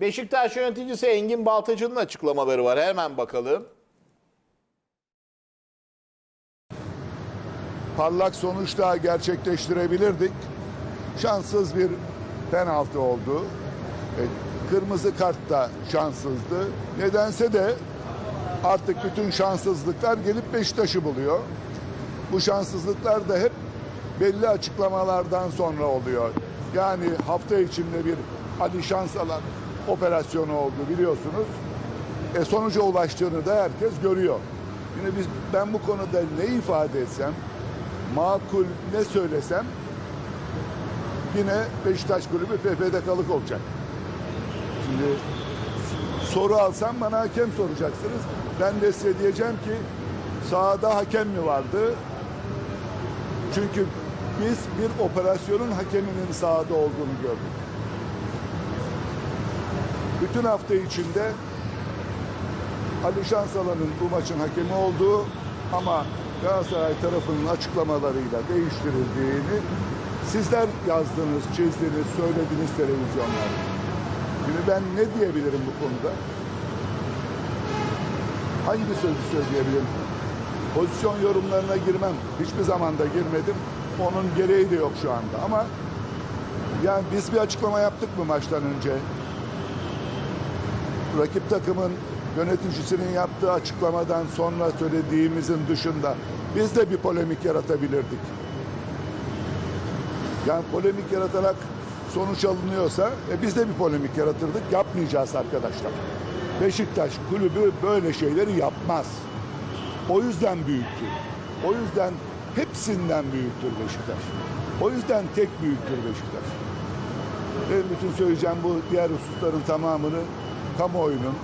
Beşiktaş yöneticisi Engin Baltacı'nın açıklamaları var. Hemen bakalım. parlak sonuç daha gerçekleştirebilirdik. Şanssız bir penaltı oldu. E, Kırmızı kart da şanssızdı. Nedense de artık bütün şanssızlıklar gelip Beşiktaş'ı buluyor. Bu şanssızlıklar da hep belli açıklamalardan sonra oluyor. Yani hafta içinde bir Ali Şansalan operasyonu oldu biliyorsunuz. E, sonuca ulaştığını da herkes görüyor. Yine biz ben bu konuda ne ifade etsem, makul ne söylesem yine Beşiktaş Kulübü FFDK'lık olacak. Şimdi soru alsam bana hakem soracaksınız. Ben de size diyeceğim ki sahada hakem mi vardı? Çünkü biz bir operasyonun hakeminin sahada olduğunu gördük. Bütün hafta içinde Ali Şansalan'ın bu maçın hakemi olduğu ama Galatasaray tarafının açıklamalarıyla değiştirildiğini sizler yazdınız, çizdiniz, söylediniz televizyonlarda. Şimdi ben ne diyebilirim bu konuda? Hangi sözü söyleyebilirim? Pozisyon yorumlarına girmem. Hiçbir zaman da girmedim. Onun gereği de yok şu anda. Ama yani biz bir açıklama yaptık mı maçtan önce? Rakip takımın yöneticisinin yaptığı açıklamadan sonra söylediğimizin dışında biz de bir polemik yaratabilirdik. Yani polemik yaratarak sonuç alınıyorsa e, biz de bir polemik yaratırdık. Yapmayacağız arkadaşlar. Beşiktaş kulübü böyle şeyleri yapmaz. O yüzden büyüktür. O yüzden hepsinden büyüktür Beşiktaş. O yüzden tek büyüktür Beşiktaş. Ve bütün söyleyeceğim bu diğer hususların tamamını kamuoyunun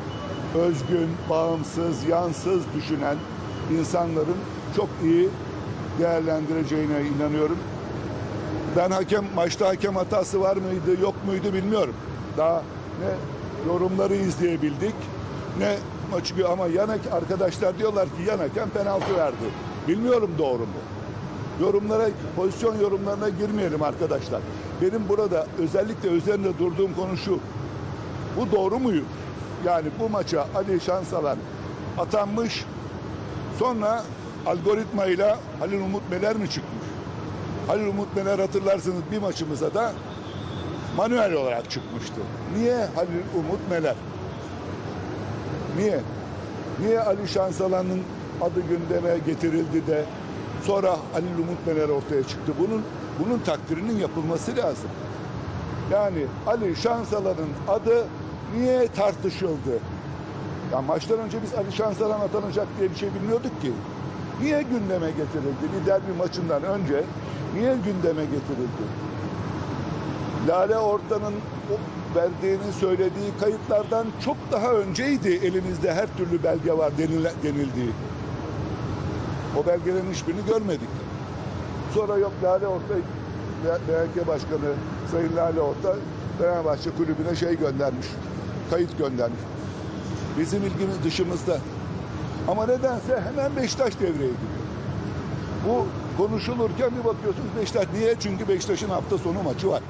özgün, bağımsız, yansız düşünen insanların çok iyi değerlendireceğine inanıyorum. Ben hakem maçta hakem hatası var mıydı, yok muydu bilmiyorum. Daha ne yorumları izleyebildik ne maçı ama yanak arkadaşlar diyorlar ki yan hakem penaltı verdi. Bilmiyorum doğru mu? Yorumlara, pozisyon yorumlarına girmeyelim arkadaşlar. Benim burada özellikle üzerinde durduğum konu şu. Bu doğru mu? Yani bu maça Ali Şansalan atanmış. Sonra algoritmayla Halil Umut Meler mi çıkmış? Halil Umut Meler hatırlarsınız bir maçımıza da manuel olarak çıkmıştı. Niye Halil Umut Meler? Niye? Niye Ali Şansalan'ın adı gündeme getirildi de sonra Halil Umut Meler ortaya çıktı? Bunun bunun takdirinin yapılması lazım. Yani Ali Şansalan'ın adı niye tartışıldı? Ya maçtan önce biz Ali Şansalan atanacak diye bir şey bilmiyorduk ki. Niye gündeme getirildi? Bir derbi maçından önce niye gündeme getirildi? Lale Orta'nın verdiğini söylediği kayıtlardan çok daha önceydi elimizde her türlü belge var denildiği. O belgelerin hiçbirini görmedik. Sonra yok Lale Orta BHK Başkanı Sayın Lale Orta Fenerbahçe kulübüne şey göndermiş. Kayıt göndermiş. Bizim ilgimiz dışımızda. Ama nedense hemen Beşiktaş devreye giriyor. Bu konuşulurken bir bakıyorsunuz Beşiktaş. Niye? Çünkü Beşiktaş'ın hafta sonu maçı var.